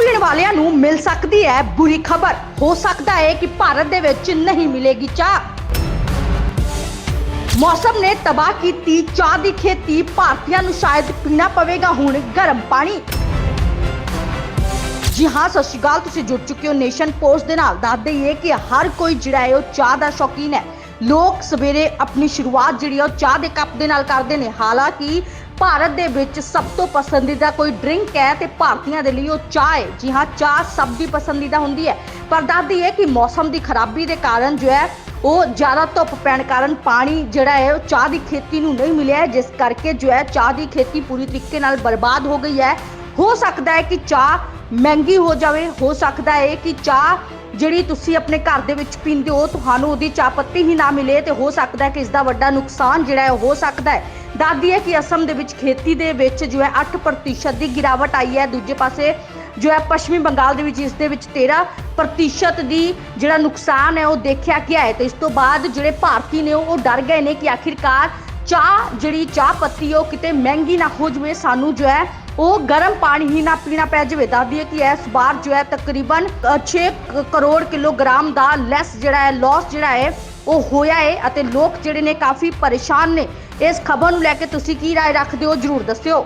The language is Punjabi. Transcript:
ਪੀਣ ਵਾਲਿਆਂ ਨੂੰ ਮਿਲ ਸਕਦੀ ਹੈ ਬੁਰੀ ਖਬਰ। ਹੋ ਸਕਦਾ ਹੈ ਕਿ ਭਾਰਤ ਦੇ ਵਿੱਚ ਨਹੀਂ ਮਿਲੇਗੀ ਚਾਹ। ਮੌਸਮ ਨੇ ਤਬਾਹ ਕੀਤੀ, ਚਾਹ ਦੀ ਖੇਤੀ ਭਾਰਤੀਆਂ ਨੂੰ ਸ਼ਾਇਦ ਪੀਣਾ ਪਵੇਗਾ ਹੁਣ ਗਰਮ ਪਾਣੀ। ਜੀ ਹਾਂ, ਸਤਿ ਸ਼੍ਰੀ ਅਕਾਲ, ਤੁਸੀਂ ਜੁੜ ਚੁੱਕੇ ਹੋ ਨੇਸ਼ਨ ਪੋਸਟ ਦੇ ਨਾਲ। ਦੱਸ ਦਈਏ ਕਿ ਹਰ ਕੋਈ ਜਿਹੜਾ ਹੈ ਉਹ ਚਾਹ ਦਾ ਸ਼ੌਕੀਨ ਹੈ। ਲੋਕ ਸਵੇਰੇ ਆਪਣੀ ਸ਼ੁਰੂਆਤ ਜਿਹੜੀ ਹੈ ਉਹ ਚਾਹ ਦੇ ਕੱਪ ਦੇ ਨਾਲ ਕਰਦੇ ਨੇ। ਹਾਲਾਂਕਿ ਭਾਰਤ ਦੇ ਵਿੱਚ ਸਭ ਤੋਂ ਪਸੰਦੀਦਾ ਕੋਈ ਡਰਿੰਕ ਹੈ ਤੇ ਭਾਰਤੀਆਂ ਦੇ ਲਈ ਉਹ ਚਾਹ ਹੈ। ਜੀ ਹਾਂ, ਚਾਹ ਸਭ ਦੀ ਪਸੰਦੀਦਾ ਹੁੰਦੀ ਹੈ। ਪਰ ਦੱਸਦੀ ਹੈ ਕਿ ਮੌਸਮ ਦੀ ਖਰਾਬੀ ਦੇ ਕਾਰਨ ਜੋ ਹੈ, ਉਹ ਜ਼ਿਆਦਾ ਧੁੱਪ ਪੈਣ ਕਾਰਨ ਪਾਣੀ ਜਿਹੜਾ ਹੈ, ਉਹ ਚਾਹ ਦੀ ਖੇਤੀ ਨੂੰ ਨਹੀਂ ਮਿਲਿਆ ਜਿਸ ਕਰਕੇ ਜੋ ਹੈ, ਚਾਹ ਦੀ ਖੇਤੀ ਪੂਰੀ ਤਰੀਕੇ ਨਾਲ ਬਰਬਾਦ ਹੋ ਗਈ ਹੈ। ਹੋ ਸਕਦਾ ਹੈ ਕਿ ਚਾਹ ਮਹਿੰਗੀ ਹੋ ਜਾਵੇ। ਹੋ ਸਕਦਾ ਹੈ ਕਿ ਚਾਹ ਜਿਹੜੀ ਤੁਸੀਂ ਆਪਣੇ ਘਰ ਦੇ ਵਿੱਚ ਪੀਂਦੇ ਹੋ, ਤੁਹਾਨੂੰ ਉਹਦੀ ਚਾਹ ਪੱਤੀ ਹੀ ਨਾ ਮਿਲੇ ਤੇ ਹੋ ਸਕਦਾ ਹੈ ਕਿ ਇਸ ਦਾ ਵੱਡਾ ਨੁਕਸਾਨ ਜਿਹੜਾ ਹੈ, ਉਹ ਹੋ ਸਕਦਾ ਹੈ। ਦੱਸਦੀ ਹੈ ਕਿ ਅਸਮ ਦੇ ਵਿੱਚ ਖੇਤੀ ਦੇ ਵਿੱਚ ਜੋ ਹੈ 8% ਦੀ ਗਿਰਾਵਟ ਆਈ ਹੈ। ਦੂਜੇ ਪਾਸੇ ਜੋ ਹੈ ਪੱਛਮੀ ਬੰਗਾਲ ਦੇ ਵਿੱਚ ਇਸ ਦੇ ਵਿੱਚ 13% ਦੀ ਜਿਹੜਾ ਨੁਕਸਾਨ ਹੈ ਉਹ ਦੇਖਿਆ ਗਿਆ ਹੈ। ਤੇ ਇਸ ਤੋਂ ਬਾਅਦ ਜਿਹੜੇ ਭਾਰਤੀ ਨੇ ਉਹ ਡਰ ਗਏ ਨੇ ਕਿ ਆਖਿਰਕਾਰ ਚਾਹ ਜਿਹੜੀ ਚਾਹ ਪੱਤੀ ਉਹ ਕਿਤੇ ਮਹਿੰਗੀ ਨਾ ਹੋ ਜਵੇ, ਸਾਨੂੰ ਜੋ ਹੈ ਉਹ ਗਰਮ ਪਾਣੀ ਹੀ ਨਾ ਪੀਣਾ ਪੈ ਜਾਵੇ। ਦੱਸਦੀ ਹੈ ਕਿ ਇਸ ਵਾਰ ਜੋ ਹੈ ਤਕਰੀਬਨ 6 ਕਰੋੜ ਕਿਲੋਗ੍ਰਾਮ ਦਾ ਲੈਸ ਜਿਹੜਾ ਹੈ ਲਾਸ ਜਿਹੜਾ ਹੈ, ਉਹ ਹੋਇਆ ਹੈ। ਅਤੇ ਲੋਕ ਜਿਹੜੇ ਨੇ ਕਾਫੀ ਪਰੇਸ਼ਾਨ ਨੇ। ਇਸ ਖਬਰ ਨੂੰ ਲੈ ਕੇ ਤੁਸੀਂ ਕੀ رائے ਰੱਖਦੇ ਹੋ ਜਰੂਰ ਦੱਸਿਓ